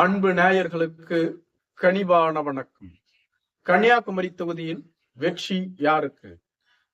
அன்பு நேயர்களுக்கு கனிவான வணக்கம். கன்னியாகுமரி தொகுதியின் வெற்றி யாருக்கு?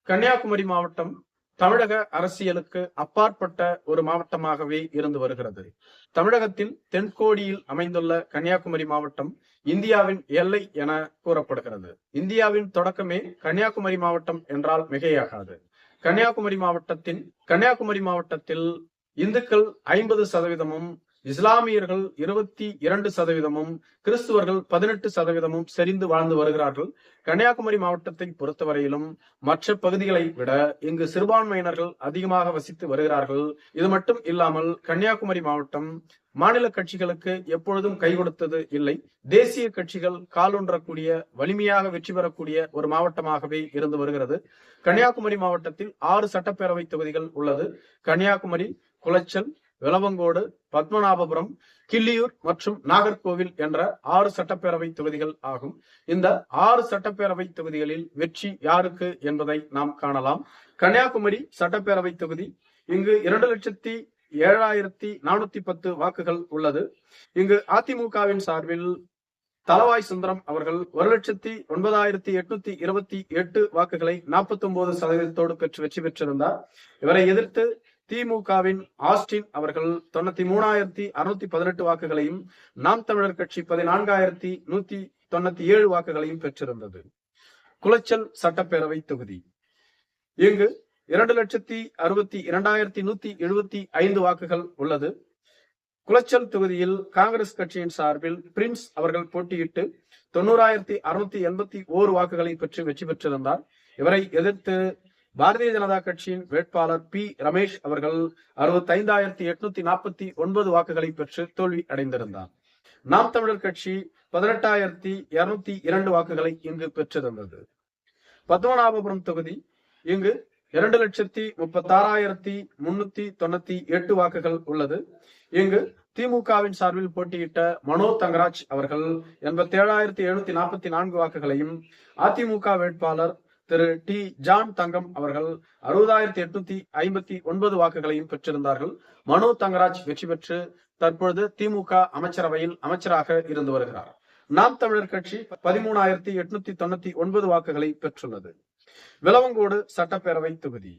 கன்னியாகுமரி மாவட்டம் தமிழக அரசியலுக்கு அப்பாற்பட்ட ஒரு மாவட்டமாகவே இருந்து வருகிறது. தமிழகத்தில் தென்கோடியில் அமைந்துள்ள கன்னியாகுமரி மாவட்டம் இந்தியாவின் எல்லை என கூறப்படுகிறது. இந்தியாவின் தொடக்கமே கன்னியாகுமரி மாவட்டம் என்றால் மிகையாகாது. கன்னியாகுமரி மாவட்டத்தின் கன்னியாகுமரி மாவட்டத்தில் இந்துக்கள் ஐம்பது சதவீதமும் இஸ்லாமியர்கள் இருபத்தி இரண்டு சதவீதமும் கிறிஸ்துவர்கள் பதினெட்டு சதவீதமும் செறிந்து வாழ்ந்து வருகிறார்கள். கன்னியாகுமரி மாவட்டத்தை பொறுத்தவரையிலும் மற்ற பகுதிகளை விட இங்கு சிறுபான்மையினர்கள் அதிகமாக வசித்து வருகிறார்கள். இது மட்டும் இல்லாமல் கன்னியாகுமரி மாவட்டம் மாநில கட்சிகளுக்கு எப்பொழுதும் கை கொடுத்தது இல்லை. தேசிய கட்சிகள் காலொன்றக்கூடிய வலிமையாக வெற்றி பெறக்கூடிய ஒரு மாவட்டமாகவே இருந்து வருகிறது. கன்னியாகுமரி மாவட்டத்தில் ஆறு சட்டப்பேரவை தொகுதிகள் உள்ளது. கன்னியாகுமரி குளச்சல் விளவங்கோடு பத்மநாபபுரம் கிள்ளியூர் மற்றும் நாகர்கோவில் என்ற ஆறு சட்டப்பேரவை தொகுதிகள் ஆகும். இந்த ஆறு சட்டப்பேரவை தொகுதிகளில் வெற்றி யாருக்கு என்பதை நாம் காணலாம். கன்னியாகுமரி சட்டப்பேரவை தொகுதி இங்கு இரண்டு லட்சத்தி ஏழாயிரத்தி நானூத்தி பத்து வாக்குகள் உள்ளது. இங்கு அதிமுகவின் சார்பில் தலவாய் சுந்தரம் அவர்கள் ஒரு லட்சத்தி ஒன்பதாயிரத்தி எட்நூத்தி இருபத்தி எட்டு வாக்குகளை நாற்பத்தி ஒன்பது சதவீதத்தோடு பெற்று வெற்றி பெற்றிருந்தார். இவரை எதிர்த்து திமுகவின் ஆஸ்டின் அவர்கள் தொண்ணூத்தி மூணாயிரத்தி அறுநூத்தி பதினெட்டு வாக்குகளையும் நாம் தமிழர் கட்சி பதினான்காயிரத்தி நூத்தி தொண்ணூத்தி ஏழு வாக்குகளையும் பெற்றிருந்தது. குளச்சல் சட்டப்பேரவை தொகுதி. இங்கு இரண்டு லட்சத்தி அறுபத்தி இரண்டாயிரத்தி நூத்தி எழுபத்தி ஐந்து வாக்குகள் உள்ளது. குளச்சல் தொகுதியில் காங்கிரஸ் கட்சியின் சார்பில் பிரின்ஸ் அவர்கள் போட்டியிட்டு தொண்ணூறாயிரத்தி அறுநூத்தி எண்பத்தி ஓரு வாக்குகளை பெற்று வெற்றி பெற்றிருந்தார். இவரை எதிர்த்து பாரதிய ஜனதா கட்சியின் வேட்பாளர் பி. ரமேஷ் அவர்கள் அறுபத்தி ஐந்தாயிரத்தி எட்நூத்தி நாற்பத்தி ஒன்பது வாக்குகளை பெற்று தோல்வி அடைந்திருந்தார். நாம் தமிழர் கட்சி பதினெட்டாயிரத்தி இருநூத்தி இரண்டு வாக்குகளை இங்கு பெற்றிருந்தது. பத்மநாபபுரம் தொகுதி இங்கு இரண்டு லட்சத்தி முப்பத்தாறாயிரத்தி முன்னூத்தி தொண்ணூத்தி எட்டு வாக்குகள் உள்ளது. இங்கு திமுகவின் சார்பில் போட்டியிட்ட மனோ தங்கராஜ் அவர்கள் எண்பத்தி ஏழாயிரத்தி எழுநூத்தி நாற்பத்தி நான்கு வாக்குகளையும் அதிமுக வேட்பாளர் திரு டி. ஜான் தங்கம் அவர்கள் அறுபதாயிரத்தி எட்நூத்தி ஐம்பத்தி ஒன்பது வாக்குகளையும் பெற்றிருந்தார்கள். மனோ தங்கராஜ் வெற்றி பெற்று தற்பொழுது திமுக அமைச்சரவையில் அமைச்சராக இருந்து வருகிறார். நாம் தமிழர் கட்சி பதிமூணாயிரத்தி எட்நூத்தி தொண்ணூத்தி ஒன்பது வாக்குகளை பெற்றுள்ளது. விளவங்கோடு சட்டப்பேரவை தொகுதி.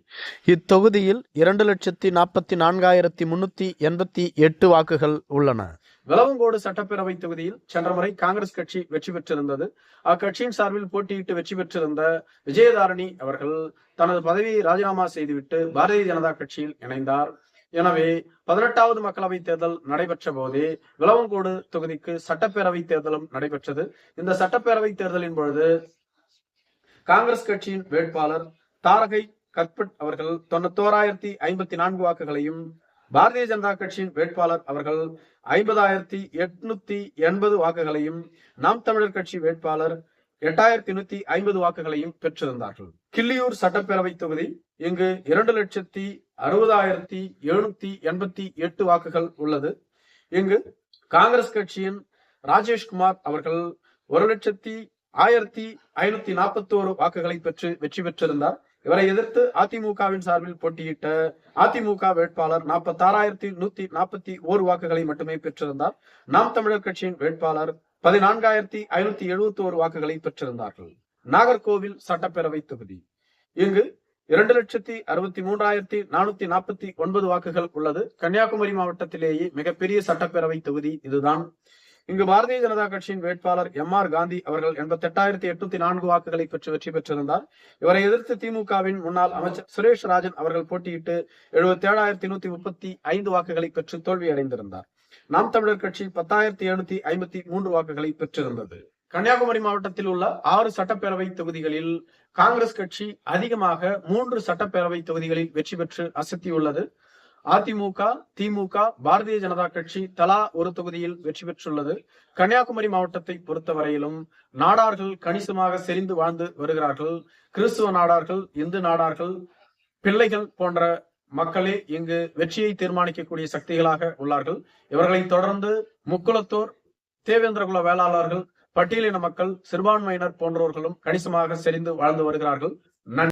இத்தொகுதியில் இரண்டு லட்சத்தி நாற்பத்தி நான்காயிரத்தி முன்னூத்தி எண்பத்தி எட்டு வாக்குகள் உள்ளன. விளவங்கோடு சட்டப்பேரவை தொகுதியில் சென்ற முறை காங்கிரஸ் கட்சி வெற்றி பெற்றிருந்தது. அக்கட்சியின் சார்பில் போட்டியிட்டு வெற்றி பெற்றிருந்த விஜயதாரணி அவர்கள் தனது பதவியை ராஜினாமா செய்துவிட்டு பாரதிய ஜனதா கட்சியில் இணைந்தார். எனவே பதினெட்டாவது மக்களவை தேர்தல் நடைபெற்ற போதே விளவங்கோடு தொகுதிக்கு சட்டப்பேரவை தேர்தலும் நடைபெற்றது. இந்த சட்டப்பேரவை தேர்தலின் பொழுது காங்கிரஸ் கட்சியின் வேட்பாளர் தாரகை கத்பட் அவர்கள் தொண்ணூத்தோராயிரத்தி ஐம்பத்தி நான்கு வாக்குகளையும் பாரதிய ஜனதா கட்சியின் வேட்பாளர் அவர்கள் ஐம்பதாயிரத்தி எட்நூத்தி எண்பது வாக்குகளையும் நாம் தமிழர் கட்சி வேட்பாளர் எட்டாயிரத்தி நூத்தி ஐம்பது வாக்குகளையும் பெற்றிருந்தார்கள். கிள்ளியூர் சட்டப்பேரவை தொகுதி இங்கு இரண்டு லட்சத்தி அறுபதாயிரத்தி எழுநூத்தி எண்பத்தி எட்டு வாக்குகள் உள்ளது. இங்கு காங்கிரஸ் கட்சியின் ராஜேஷ்குமார் அவர்கள் ஒரு லட்சத்தி ஆயிரத்தி ஐநூத்தி நாற்பத்தோரு வாக்குகளை பெற்று வெற்றி பெற்றிருந்தார். இவரை எதிர்த்து அதிமுகவின் சார்பில் போட்டியிட்ட அதிமுக வேட்பாளர் நாற்பத்தாறாயிரத்தி நூத்தி நாற்பத்தி ஓரு வாக்குகளை மட்டுமே பெற்றிருந்தார். நாம் தமிழர் கட்சியின் வேட்பாளர் பதினான்காயிரத்தி ஐநூத்தி எழுபத்தி ஓரு வாக்குகளை பெற்றிருந்தார்கள். நாகர்கோவில் சட்டப்பேரவை தொகுதி. இங்கு இரண்டு லட்சத்தி அறுபத்தி மூன்றாயிரத்தி நானூத்தி நாற்பத்தி ஒன்பது வாக்குகள் உள்ளது. கன்னியாகுமரி மாவட்டத்திலேயே மிகப்பெரிய சட்டப்பேரவை தொகுதி இதுதான். இங்கு பாரதிய ஜனதா கட்சியின் வேட்பாளர் எம் ஆர் காந்தி அவர்கள் எண்பத்தி எட்டாயிரத்தி எட்நூத்தி நான்கு வாக்குகளை பெற்று வெற்றி பெற்றிருந்தார். இவரை எதிர்த்து திமுகவின் முன்னாள் அமைச்சர் சுரேஷ் ராஜன் அவர்கள் போட்டியிட்டு எழுபத்தி ஏழாயிரத்தி நூத்தி முப்பத்தி ஐந்து வாக்குகளை பெற்று தோல்வி அடைந்திருந்தார் நாம் தமிழர் கட்சி பத்தாயிரத்தி எழுநூத்தி ஐம்பத்தி மூன்று வாக்குகளை பெற்றிருந்தது. கன்னியாகுமரி மாவட்டத்தில் உள்ள ஆறு சட்டப்பேரவை தொகுதிகளில் காங்கிரஸ் கட்சி அதிகமாக மூன்று சட்டப்பேரவை தொகுதிகளில் வெற்றி பெற்று அசத்தியுள்ளது. அதிமுக திமுக பாரதிய ஜனதா கட்சி தலா ஒரு தொகுதியில் வெற்றி பெற்றுள்ளது. கன்னியாகுமரி மாவட்டத்தை பொறுத்தவரையிலும் நாடார்கள் கணிசமாக செறிந்து வாழ்ந்து வருகிறார்கள். கிறிஸ்துவ நாடார்கள் இந்து நாடார்கள் பிள்ளைகள் போன்ற மக்களே இங்கு வெற்றியை தீர்மானிக்கக்கூடிய சக்திகளாக உள்ளார்கள். இவர்களை தொடர்ந்து முக்குளத்தோர் தேவேந்திரகுல வேளாளர்கள் பட்டியலின மக்கள் சிறுபான்மையினர் போன்றவர்களும் கணிசமாக செறிந்து வாழ்ந்து வருகிறார்கள். நன்றி.